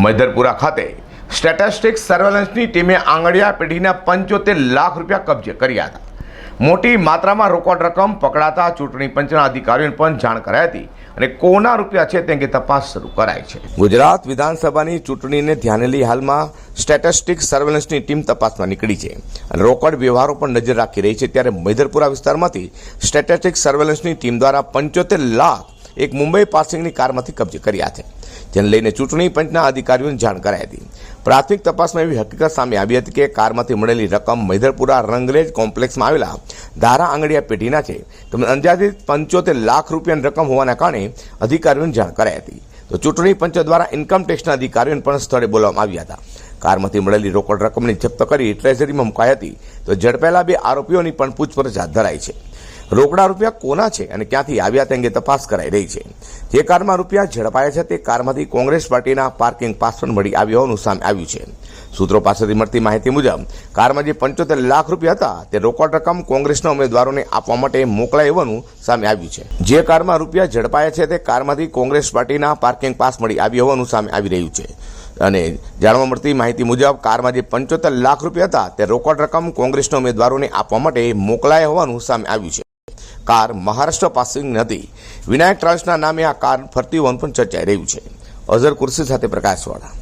મૈદરપુરા ખાતે સ્ટેટિસ્ટિક્સ સર્વેલન્સની ટીમે આંગળિયા પેઢીના પંચોતેર લાખ રૂપિયા કબજે કર્યા હતા. મોટી માત્રામાં રોકડ રકમ પકડાતા ચૂંટણી પંચના અધિકારીઓને પણ જાણ કરાઈ હતી અને કોના રૂપિયા છે તે અંગે તપાસ શરૂ કરાઈ છે. ગુજરાત વિધાનસભાની ચૂંટણીને ધ્યાને લઈ હાલમાં સ્ટેટિસ્ટિક્સ સર્વેલન્સની ટીમ તપાસમાં નીકળી છે અને રોકડ વ્યવહારો પણ નજર રાખી રહી છે ત્યારે મૈદરપુરા વિસ્તારમાંથી સ્ટેટિસ્ટિક્સ સર્વેલન્સની ટીમ દ્વારા પંચોતેર લાખ એક મુંબઈ પાસિંગની કારમાંથી કબજે કર્યા છે, જેને લઈને ચૂંટણી પંચના અધિકારીઓને જાણ કરાઈ હતી. પ્રાથમિક તપાસમાં એવી હકીકત સામે આવી હતી કે કારમાંથી મળેલી રકમ મૈધરપુરા રંગરેજ કોમ્પ્લેક્સમાં આવેલા ધારા આંગડિયા પેઢીના છે. તેમજ અંદાજિત પંચોતેર લાખ રૂપિયાની રકમ હોવાના કારણે અધિકારીઓને જાણ કરાઈ હતી. તો ચૂંટણી પંચ દ્વારા ઇન્કમ ટેક્સના અધિકારીઓને પણ સ્થળે બોલાવવામાં આવ્યા હતા. કારમાંથી મળેલી રોકડ રકમની જપ્ત કરી ટ્રેઝરીમાં મુકાઈ હતી. તો ઝડપાયેલા બે આરોપીઓની પણ પૂછપરછ હાથ ધરાઈ છે. રોકડા રૂપિયા કોના છે અને ક્યાંથી આવ્યા તે અંગે તપાસ કરાઈ રહી છે. જે કારમાં રૂપિયા ઝડપાયા છે તે કારમાંથી કોંગ્રેસ પાર્ટીના પાર્કિંગ પાસ પણ મળી આવ્યો હોવાનું સામે આવ્યું છે. સૂત્રો પાસેથી મળતી માહિતી મુજબ, કારમાં જે પંચોતેર લાખ રૂપિયા હતા તે રોકડ રકમ કોંગ્રેસના ઉમેદવારોને આપવા માટે મોકલાય હોવાનું સામે આવ્યું છે. જે કારમાં રૂપિયા ઝડપાયા છે તે કારમાંથી કોંગ્રેસ પાર્ટીના પાર્કિંગ પાસ મળી આવ્યો હોવાનું સામે આવી રહ્યું છે. અને જાણવા મળતી માહિતી મુજબ, કારમાં જે પંચોતેર લાખ રૂપિયા હતા તે રોકડ રકમ કોંગ્રેસના ઉમેદવારોને આપવા માટે મોકલાયા હોવાનું સામે આવ્યું છે. કાર મહારાષ્ટ્ર પાસિંગ નથી વિનાયક ટ્રાન્સના નામે આ કાર ફરતી હોવાનું પણ ચર્ચાઈ રહ્યું છે. અઝર કુર્સી સાથે પ્રકાશવાળા.